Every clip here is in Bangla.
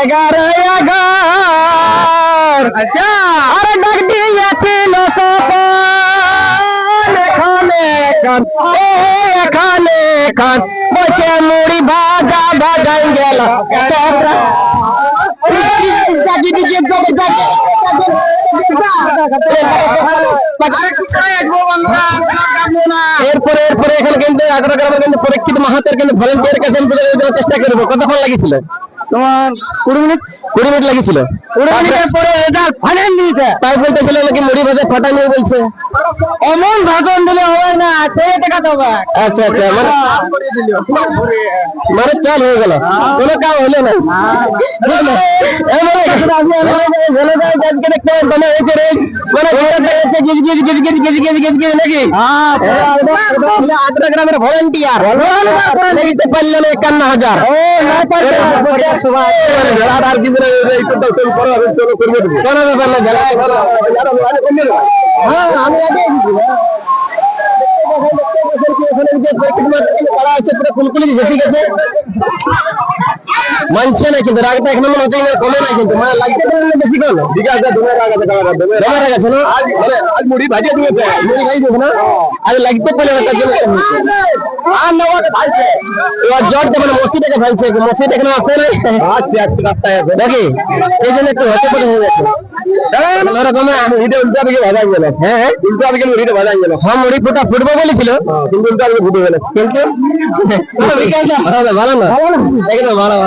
এগারো এগার। ডাক দিয়েছিল এখানে কান এখানে কান। বসে মুড়ি ভাজা ভাজাই গেল। এরপরে এরপরে এখানে কিন্তু আগ্রা গ্রামের কিন্তু পরীক্ষিত মাহাতের কিন্তু ভলেন্টিয়ার কাছে চেষ্টা করব। কতক্ষণ লাগিয়েছিল? তোমার কুড়ি মিনিট কুড়ি মিনিট লাগিয়েছিল। কুড়ি মিনিটের পরে রেজাল্ট ফাইনাল দিয়েছে। তাই বলতেছিল নাকি বলছে ফাটা নিয়ে বলছে এমন ভাষণ দিলে হবে না ছেলে দেখাতে হবে আচ্ছা আচ্ছা মানে মানে চাল হয়ে গেল কোনো কাজ হলো না একান্ন হাজার করবে हाँ हम आगे पूरा फुलकुल खेती कैसे মানছে না কিন্তু রাগটা এখনও মনে হচ্ছে না কমে না কিন্তু। মানে লাগতে পারে না বেশি কম। ঠিক আছে রাগ আছে তোমার রাগ। আছে না? আজ মানে আজ মুড়ি ভাজি দিবে মুড়ি ভাজি দিবে না? আজ লাগতে পারে না তার জন্য আর না ওটা ভাইছে এবার জটটা মানে মসজিদটাকে ভাইছে মসজিদ এখানে আছে না? আচ্ছা আচ্ছা রাস্তায় আছে। নাকি এই জন্য একটু হতে পারে হয়ে যাচ্ছে গেল। হ্যাঁ হ্যাঁ। ভালো না? ভালো না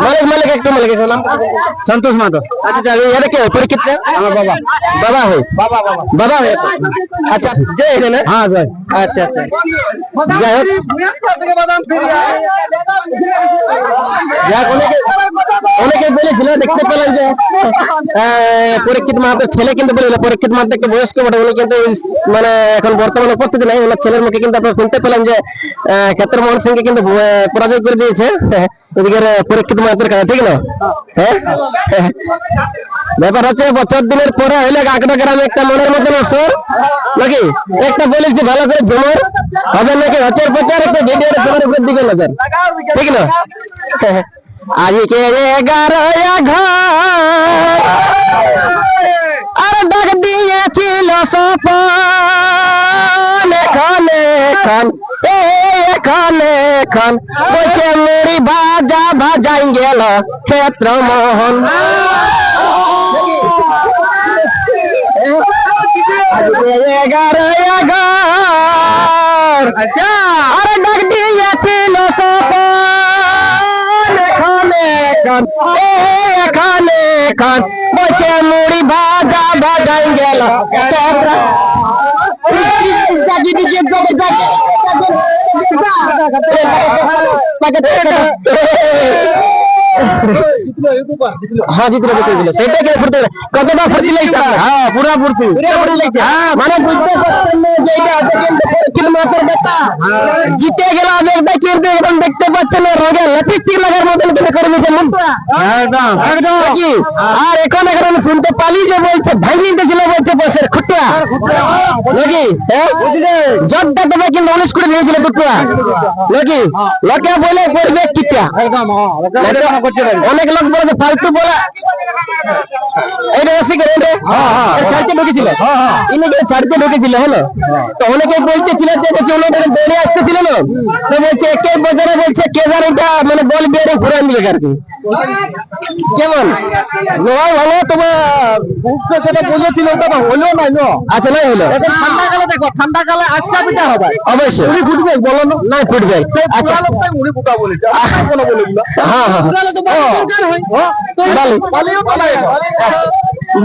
मालिक मालिक एक तो मालिक एक नाम संतोष माधव अच्छा चलो ये देखिए ऊपर कितने बाबा बाबा हो बाबा बाबा बाबा है अच्छा जय है ना हाँ जय अच्छा अच्छा जय हो যাক অনেকে অনেকে বলেছিল দেখতে পেলাম যে পরীক্ষিত মাহাতো ছেলে কিন্তু বলেছিল পরীক্ষিত মাহাতো একটা বয়স্ক বটে উনি কিন্তু মানে এখন বর্তমানে উপস্থিত নাই ওনার ছেলের মুখে কিন্তু আপনারা শুনতে পেলাম যে আহ, ক্ষেত্র মোহন সিংকে কিন্তু পরাজয় করে দিয়েছে। এদিকের আহ, পরীক্ষিত মাহাতোর কাছে ঠিক না? হ্যাঁ? ব্যাপার হচ্ছে বছর দিনের পরে হইলে কাকড়া গ্রামে একটা মনের মতন আসর নাকি? একটা বলেছি ভালো করে ঝুমর। হবে নাকি হচার প্রচার একটা ভিডিও তোমার উপর দিকে নজর। ঠিক না? আজকে এগারো ঘর। আর ডাক দিয়েছিল खान। ए खान ए खान। बोलते मेरी बाजा बजाएँगे लो क्षेत्र मोहन। अरे अच्छा। डग खाने खान। ए खाने खान। मुड़ी बाजा बजाएँगे क्षेत्र Like a হ্যাঁ জিতলে জিতে দিল সেটা কে ফুটতে কতটা ফুর্তি লাগছে? হ্যাঁ পুরা ফুর্তি। পুরা ফুর্তি লাগছে। মানে বুঝতে পারছেন না যে এটা আছে কিন্তু পরীক্ষিত মাত্র জিতে গেল আবেগটা কিন্তু একদম দেখতে পাচ্ছেন রোগে লিপস্টিক লাগার মতন করে করে দিয়েছে মুখটা। একদম একদম। কি? আর এখন এখন আমি শুনতে পালি যে বলছে ভাঙি দিয়েছিল বলছে বসের খুটিয়া। নাকি? হ্যাঁ? জবটা তবে কিন্তু উনিশ করে নিয়েছিল টুকুয়া নাকি? লোকে বলে করবে কিটা অনেক লোক বলে। যে ফালতু বলা এটা রসি করে রে ছাড়তে ঢুকেছিল ইনি যে ছাড়তে ঢুকেছিল হলো? তো অনেকে বলতেছিল যে বলছে উনি এখানে আসতেছিল না। তো বলছে একে বছরে বলছে কেদার এটা মানে বল বিয়ারে ঘুরান দিবে আর কি কেমন? নয় হলো তোমার যেটা বুঝেছিল ওটা হলো না নো আচ্ছা নাই হলো। ঠান্ডা কালে দেখো ঠান্ডা কালে আজকা পিঠা হবে। অবশ্যই। ফুটবে বলো না। না ফুটবে। আচ্ছা। ফুটা বলেছে। বলে দিল হ্যাঁ। হ্যাঁ বালি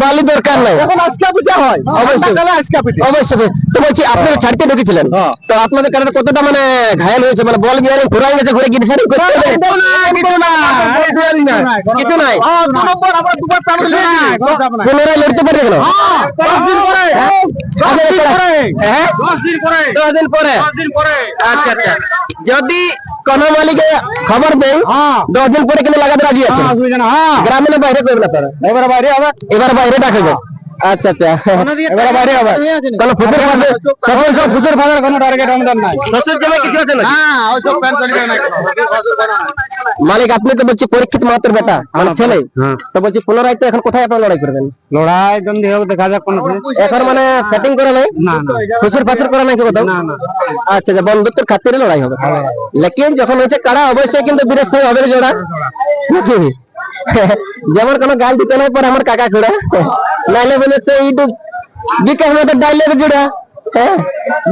বালি দরকার নাই এখন আজকা পিঠা হয় অবশ্যই। কালে আজকা পিঠা অবশ্যই তো বলছি আপনারা ছাড়তে ঢুকেছিলেন তো আপনাদের কারণে কতটা মানে ঘায়াল হয়েছে মানে বল বিয়ারে ঘুরাই গেছে ঘুরে গিয়ে সারি করে কিছু নাই পুনরায় লড়তে পারে কেন আচ্ছা, আচ্ছা। হ্যাঁ? আচ্ছা, যদি কোন মালিক খবর দেয় দশ দিন পরে কিন্তু লাগাতে রাজি আছে। গ্রামীণ বাইরে করবে না এবার বাইরে আবার এবার বাইরে দেখা যায় আচ্ছা আচ্ছা। এবারে বাইরে হবে। কোন ফুটের ফাঁদে সকল সব ফুটের ফাদার কোনো টার্গেট আমাদের নাই। শ্বশুর জমে কিছু আছে না হ্যাঁ ওই সব প্যান চলে না মালিক আপনি তো বলছি পরীক্ষিত মাত্র বেটা মানে ছেলে। তো বলছি পুনরায় তো এখন কোথায় আপনার লড়াই করবেন? লড়াই জন্দি হবে দেখা যাক কোন এখন মানে সেটিং করে নাই? না শ্বশুর পাথর করে নাই কোথাও? না, না। আচ্ছা আচ্ছা বন্ধুত্বের খাতিরে লড়াই হবে। লেকিন যখন হয়েছে কারা অবশ্যই কিন্তু সঙ্গে হবে জোড়া। যেমন কোনো গাল দিতে নাই পরে আমার কাকা খুড়া নাইলে বলেছে ইউটিউব বিকাশ মতো ডাইলের জোড়া হ্যাঁ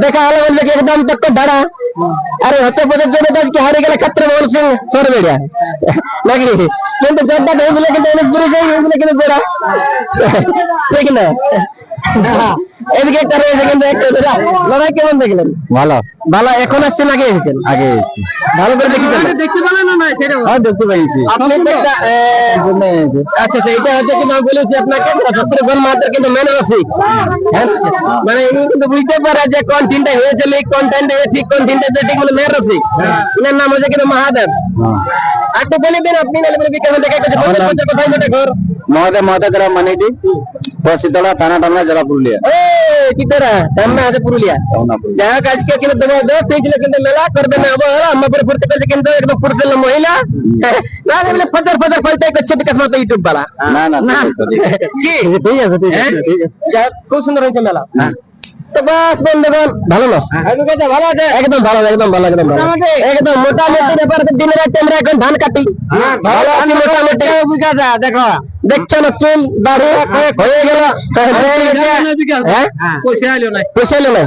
দেখা হলো বলবে কি একদম তক্ক ধারা আরে হচ্ছে পদের জন্য তো আজকে হারিয়ে গেলে খাত্রে মোহন সিং সরবেড়িয়া নাকি কিন্তু জব্বা হয়ে গেলে কিন্তু অনেক দূরে যাই হয়ে গেলে কিন্তু জোড়া ঠিক না এদিকে একটা রয়েছে কিন্তু একটা লড়াই কেমন দেখলেন? ভালো। ভালো এখন আসছেন আগে এসেছেন? আগে ভালো করে দেখেছেন দেখতে পেলেন না সেটা হ্যাঁ দেখতে পেয়েছি আপনি একটা, আচ্ছা আচ্ছা এটা হচ্ছে কিন্তু আমি বলেছি আপনাকে সত্তর গোল মাত্র কিন্তু মেন রসিক হ্যাঁ? মানে ইনি কিন্তু বুঝতে পারে যে কোন তিনটা হয়েছে লিগ কোন তিনটা ঠিক কোন তিনটা ঠিক মানে মেন রসিক এনার নাম হচ্ছে কিন্তু মহাদেব একটু বলে দিন আপনি নাহলে বলে কেমন দেখে কিছু বলতে বলতে কোথায় ঘর? মহাদেব মহাদেব মানিটি বসিতলা থানা টানা জেলা পুরুলিয়া। এই চিতরা সামনে আছে পুরুলিয়া? যাই হোক আজকে কিন্তু তোমার দোস্ত হয়েছিল কিন্তু মেলা করবে না। অবহেলা আমার পরে ফুর্তি করছে কিন্তু একদম পুরুষের মহিলা। না বলে ফজর ফজর ফলটাই করছে বিকাশ মতো ইউটিউব বালা। না না না। কি? ঠিক আছে ঠিক আছে খুব সুন্দর হয়েছে মেলা। তো বাস বন্ধুগণ ভালো না ভালো আছে। একদম ভালো একদম ভালো একদম ভালো। একদম মোটামুটি ব্যাপার দিনের রাতে আমরা এখন ধান কাটি। ভালো আছি মোটামুটি। দেখো। দেখছ না চুল দাড়ি হয়ে গেল। হ্যাঁ না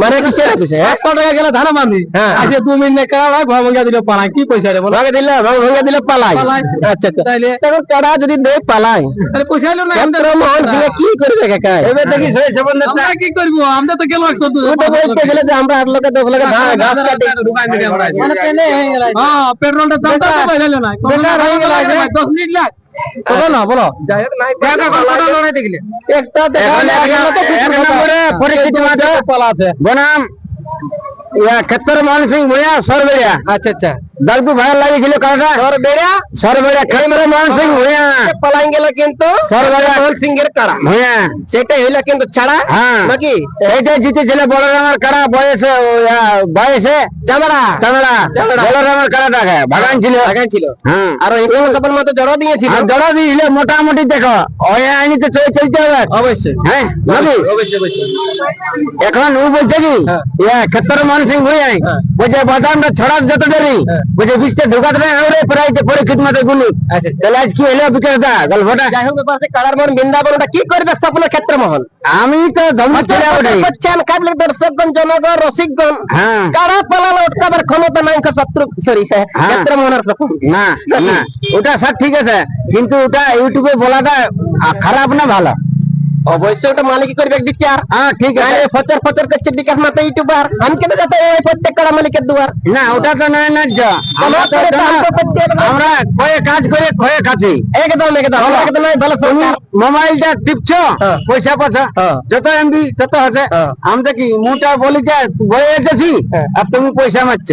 মানে হ্যাঁ একশো টাকা গেলে ধান মামি হ্যাঁ। আজকে দু মিনিট কারা ভাই ভয় ভঙ্গা দিল কি পয়সা রে বলো? দিলে ভাগ দিলে পালাই। পালাই। আচ্ছা আচ্ছা। তাইলে? তখন কারা যদি দেয় পালাই। তাহলে পয়সা না মোহন সিংহ কি করবে কাকা এবার দেখি সই সম্বন্ধে আমরা কি করব? আমরা তো গেল একশো বলতে গেলে যে আমরা আট লোকে দশ লোকে ঘাস কাটি। পেট্রোলটা তো বাইরে না। গেল। দশ মিনিট লাগ বলো না বলো। যাই হোক নাই লড়াই দেখলে। একটা দেখা এক নম্বরে পরিচিত মাঝে পালাতে বনাম ইয়া ক্ষেত্র মোহন ভূঁইয়া সরবেড়িয়া আচ্ছা আচ্ছা দালকু ভাই লাগিয়েছিল কাটা সরবেড়িয়া সরবেড়িয়া ক্ষেত্র মোহন সিং ভূঁইয়া পালাই গেল কিন্তু সরবেড়িয়া মোহন সিং এর কারা ভূঁইয়া সেটাই হইল কিন্তু ছাড়া হ্যাঁ নাকি এইটা জিতেছিল বড় রামার কারা বয়সে বয়সে চামড়া চামড়া বড় রামার কারা দেখে ভাগান ছিল ভাগান ছিল হ্যাঁ আর এই তখন মতো জড়ো দিয়েছিল জড়ো দিয়েছিল মোটামুটি দেখো ওই আইনি তো চলে চলতে হবে অবশ্যই হ্যাঁ নাকি অবশ্যই অবশ্যই এখন ও বলছে কি ইয়া ক্ষেত্র মান সিং ভুই বলছে বাদামটা ছড়াস যত দেরি বলছে বৃষ্টি ঢুকাতে না আরে প্রায় পরে খিদমতে গুলি। তাহলে আজ কি হলো বিকাশ দা গল্পটা যাই হোক ব্যাপারে কালার মন বৃন্দাবন ওটা কি করবে স্বপ্ন ক্ষেত্র মোহন আমি তো ধর্ম ছেলে ওটাই করছেন কাবলে দর্শকগণ জনগণ রসিকগণ হ্যাঁ। কারা পালালো উঠকাবার ক্ষমতা নাই শত্রু সরি ক্ষেত্র স্বপ্ন না না ওটা সব ঠিক আছে কিন্তু ওটা ইউটিউবে বলাটা খারাপ না ভালো? অবশ্যই ওটা মালিক করবে বিচার হ্যাঁ ঠিক আছে। ফচর ফচর করছে বিকাশ মাতা ইউটিউবার। আমি কেন যাতে এই প্রত্যেক কারা মালিকের দুয়ার? না ওটা তো নয় না যা। আমরা কয়ে কাজ করে কয়ে খাচ্ছি। একদম একদম। একদম ভালো সরকার। মোবাইলটা টিপছ হ্যাঁ। পয়সা পয়সা। হ্যাঁ। যত এমবি তত আছে। হ্যাঁ। আমরা কি মুটা বলি যে বয়ে এসেছি। আর তুমি পয়সা মারছ।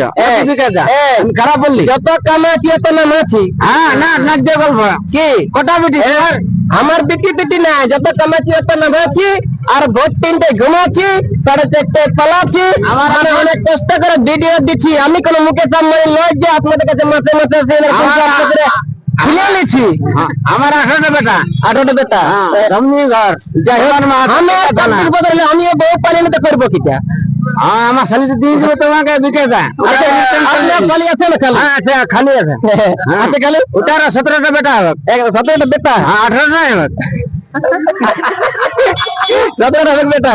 আমি খারাপ বললি। যত কামাচ্ছি এত নামাচ্ছি হ্যাঁ না নাচ দিয়ে গল্প। কি? কটা বিটি আমার বিটি বিটি না যত কামাচ্ছি এত নামাচ্ছি আর ভোর তিনটে ঘুমাচ্ছি সাড়ে চারটে পালাচ্ছি আমার আমি অনেক কষ্ট করে ভিডিও দিচ্ছি আমি কোনো মুখে সামনে লয় যে আপনাদের কাছে মাসে মাসে সেই রকম আমার- আঠারোটা বেটা। আঠারোটা বেটা। রমনি ঘর। যাই মা- আমি বদলে বউ পালিয়ে করব কিটা হ্যাঁ, আমার শালি দিয়ে দেবো তোমাকে বিকাশা খালি আপনার পালি আছে না খালি? হ্যাঁ আচ্ছা খালি আছে। আছে খালি ওটার সতেরোটা বেটা হবে। সতেরোটা বেটা? হ্যাঁ আঠারোটা হবে। সতেরোটা বেটা?